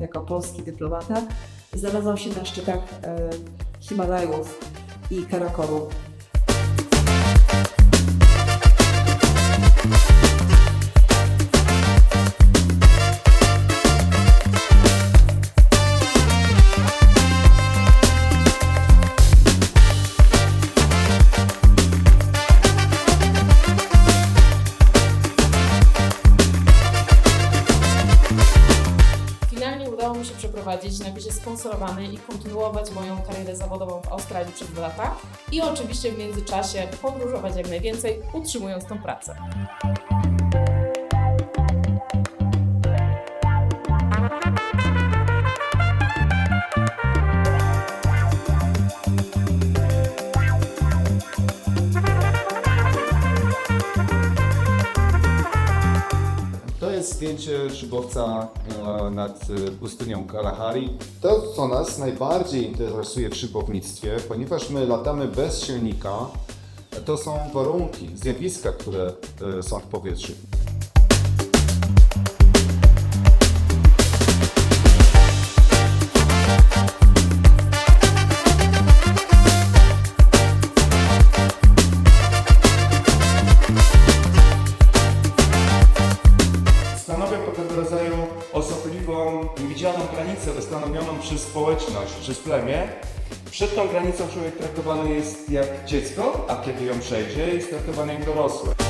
Jako polski dyplomata znalazłam się na szczytach e, Himalajów i Karakoru. Udało mi się przeprowadzić na wizie sponsorowanej i kontynuować moją karierę zawodową w Australii przez dwa lata i oczywiście w międzyczasie podróżować jak najwięcej, utrzymując tą pracę. Jest zdjęcie szybowca e, nad e, pustynią Kalahari. To, co nas najbardziej interesuje w szybownictwie, ponieważ my latamy bez silnika, To są warunki, zjawiska, które e, są w powietrzu. Osobliwą, niewidzialną granicę ustanowioną przez społeczność, przez plemię. Przed tą granicą człowiek traktowany jest jak dziecko, a kiedy ją przejdzie, jest traktowany jak dorosły.